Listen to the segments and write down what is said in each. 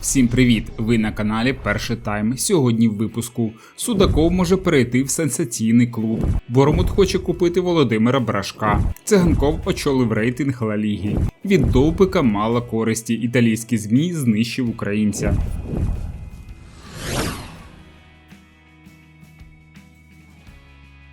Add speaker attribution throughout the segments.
Speaker 1: Всім привіт! Ви на каналі Перший Тайм. Сьогодні в випуску Судаков може перейти в сенсаційний клуб. Боромут хоче купити Володимира Брашка. Циганков очолив рейтинг Ла Ліги. Від довбика мало користі. Італійські змі знищив українця.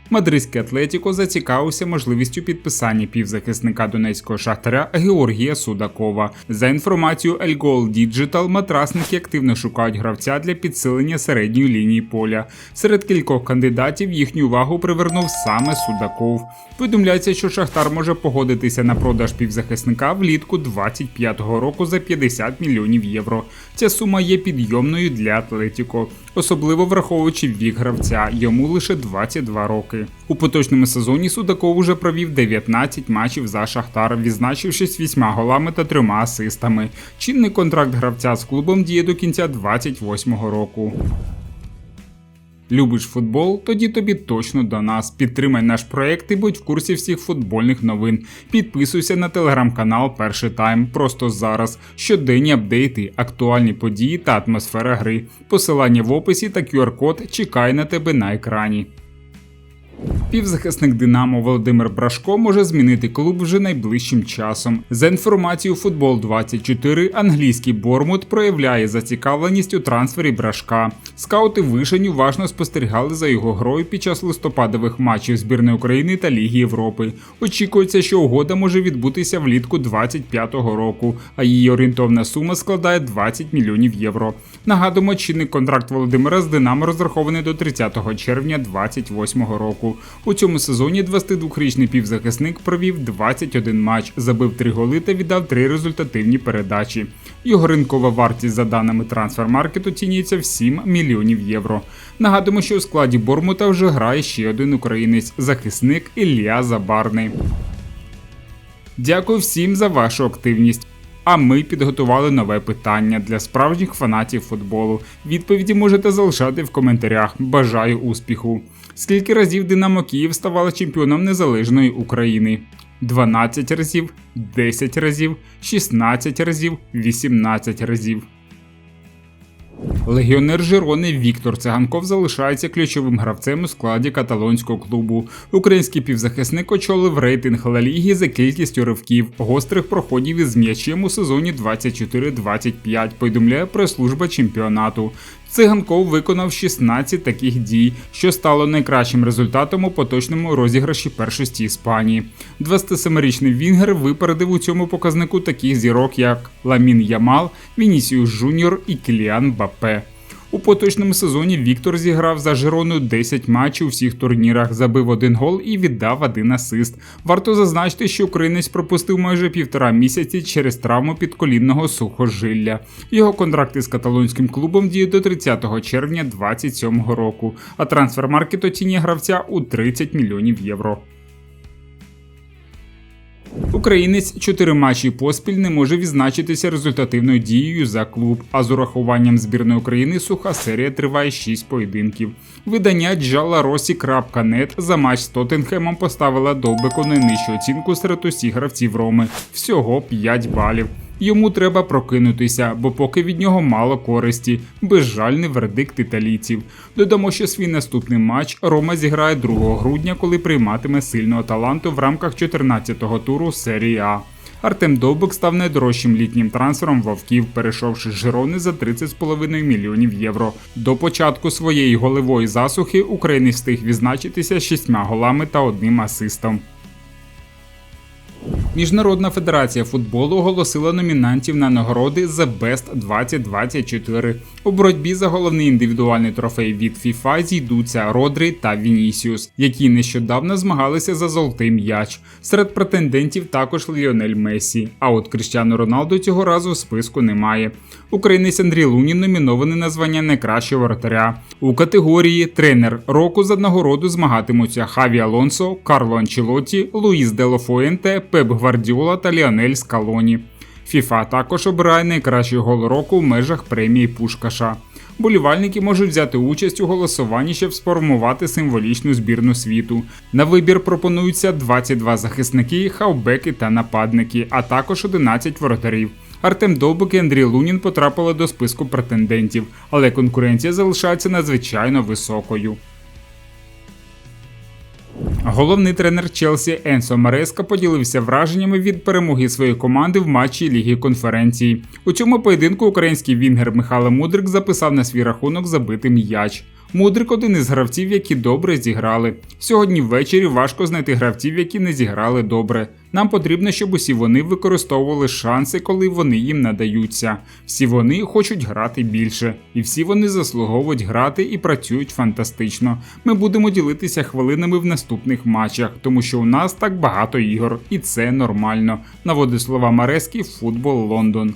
Speaker 1: Мадридський Атлетіко зацікавився можливістю підписання півзахисника донецького шахтаря Георгія Судакова. За інформацією El Goal Digital, матрасники активно шукають гравця для підсилення середньої лінії поля. Серед кількох кандидатів їхню увагу привернув саме Судаков. Повідомляється, що Шахтар може погодитися на продаж півзахисника влітку 25-го року за 50 мільйонів євро. Ця сума є підйомною для Атлетіко, особливо враховуючи вік гравця. Йому лише 22 роки. У поточному сезоні Судаков уже провів 19 матчів за Шахтар, відзначившись 8 голами та 3 асистами. Чинний контракт гравця з клубом діє до кінця 28-го року. Любиш футбол? Тоді тобі точно до нас. Підтримай наш проект і будь в курсі всіх футбольних новин. Підписуйся на телеграм-канал Перший Тайм просто зараз. Щоденні апдейти, актуальні події та атмосфера гри. Посилання в описі та QR-код чекає на тебе на екрані. Півзахисник Динамо Володимир Брашко може змінити клуб вже найближчим часом. За інформацією Футбол 24 англійський Бормут проявляє зацікавленість у трансфері Брашка. Скаути вишень уважно спостерігали за його грою під час листопадових матчів збірної України та Ліги Європи. Очікується, що угода може відбутися влітку 25-го року, а її орієнтовна сума складає 20 мільйонів євро. Нагадуємо, чинний контракт Володимира з Динамо розрахований до 30 червня 2028 року. У цьому сезоні 22-річний півзахисник провів 21 матч, забив 3 голи та віддав 3 результативні передачі. Його ринкова вартість за даними трансфермаркету оцінюється в 7 мільйонів євро. Нагадуємо, що у складі Бормута вже грає ще один українець захисник Ілля Забарний. Дякую всім за вашу активність. А ми підготували нове питання для справжніх фанатів футболу. Відповіді можете залишати в коментарях. Бажаю успіху! Скільки разів Динамо Київ ставала чемпіоном незалежної України? 12 разів, 10 разів, 16 разів, 18 разів. Легіонер Жирони Віктор Циганков залишається ключовим гравцем у складі каталонського клубу. Український півзахисник очолив рейтинг Ла Ліги за кількістю ривків, гострих проходів із м'ячем у сезоні 24-25, повідомляє прес-служба чемпіонату. Циганков виконав 16 таких дій, що стало найкращим результатом у поточному розіграші першості Іспанії. 27-річний Вінгер випередив у цьому показнику таких зірок, як Ламін Ямал, Вінісіус Жуніор і Кіліан Бапе. У поточному сезоні Віктор зіграв за Жирону 10 матчів у всіх турнірах, забив один гол і віддав один асист. Варто зазначити, що українець пропустив майже півтора місяці через травму підколінного сухожилля. Його контракт із каталонським клубом діє до 30 червня 2027 року, а трансфермаркет оцінює гравця у 30 мільйонів євро. Українець чотири матчі поспіль не може відзначитися результативною дією за клуб. А з урахуванням збірної України суха серія триває 6 поєдинків. Видання джаларосі.нет за матч з Тоттенхемом поставила Довбику найнижчу оцінку серед усіх гравців Роми всього 5 балів. Йому треба прокинутися, бо поки від нього мало користі, безжальний вердикт італійців. Додамо, що свій наступний матч Рома зіграє 2 грудня, коли прийматиме сильного таланту в рамках 14-го туру серії А. Артем Довбик став найдорожчим літнім трансфером вовків, перейшовши Жирони за 30,5 мільйонів євро. До початку своєї голевої засухи українець встиг відзначитися шістьма голами та одним асистом. Міжнародна федерація футболу оголосила номінантів на нагороди The Best 2024. У боротьбі за головний індивідуальний трофей від FIFA зійдуться Родрі та Вінісіус, які нещодавно змагалися за золотий м'яч. Серед претендентів також Ліонель Месі. А от Кріштіану Роналду цього разу в списку немає. Українець Андрій Лунін номінований на звання найкращого воротаря. У категорії тренер року за нагороду змагатимуться Хаві Алонсо, Карло Анчелоті, Луїс Делофуенте, Пеп Гвардіола та Ліонель Скалоні. ФІФА також обирає найкращий гол року в межах премії Пушкаша. Болівальники можуть взяти участь у голосуванні, щоб сформувати символічну збірну світу. На вибір пропонуються 22 захисники, хавбеки та нападники, а також 11 воротарів. Артем Довбик і Андрій Лунін потрапили до списку претендентів, але конкуренція залишається надзвичайно високою. Головний тренер Челсі Енсо Мареска поділився враженнями від перемоги своєї команди в матчі Ліги конференції. У цьому поєдинку український вінгер Михайло Мудрик записав на свій рахунок забитий м'яч. Мудрик один із гравців, які добре зіграли. Сьогодні ввечері важко знайти гравців, які не зіграли добре. Нам потрібно, щоб усі вони використовували шанси, коли вони їм надаються. Всі вони хочуть грати більше, і всі вони заслуговують грати і працюють фантастично. Ми будемо ділитися хвилинами в наступних матчах, тому що у нас так багато ігор, і це нормально. Наводить слова Марески Футбол Лондон.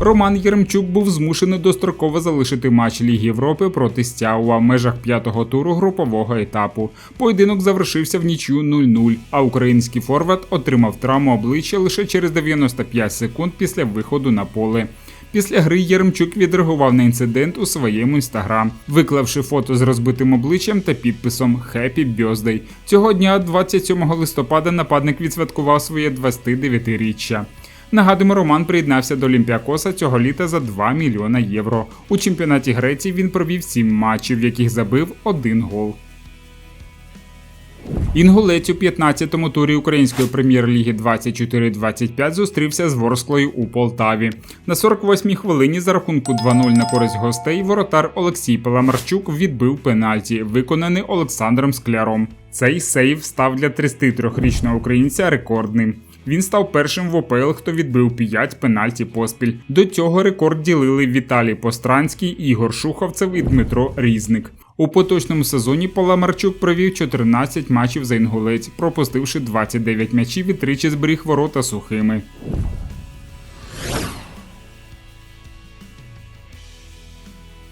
Speaker 1: Роман Єремчук був змушений достроково залишити матч Ліги Європи проти Стяуа в межах п'ятого туру групового етапу. Поєдинок завершився в нічю 0-0, а український форвард отримав травму обличчя лише через 95 секунд після виходу на поле. Після гри Єремчук відреагував на інцидент у своєму інстаграм, виклавши фото з розбитим обличчям та підписом «Happy Birthday». Цього дня, 27 листопада, нападник відсвяткував своє 29-річчя. Нагадуємо, Роман приєднався до Олімпіакоса цього літа за 2 мільйона євро. У чемпіонаті Греції він провів 7 матчів, в яких забив один гол. Інгулець у 15-му турі української прем'єр-ліги 24-25 зустрівся з Ворсклою у Полтаві. На 48-й хвилині за рахунку 2-0 на користь гостей воротар Олексій Паламарчук відбив пенальті, виконаний Олександром Скляром. Цей сейв став для 33-річного українця рекордним. Він став першим в ОПЛ, хто відбив 5 пенальті поспіль. До цього рекорд ділили Віталій Постранський, Ігор Шуховцев і Дмитро Різник. У поточному сезоні Паламарчук провів 14 матчів за інгулець, пропустивши 29 м'ячів і тричі зберіг ворота сухими.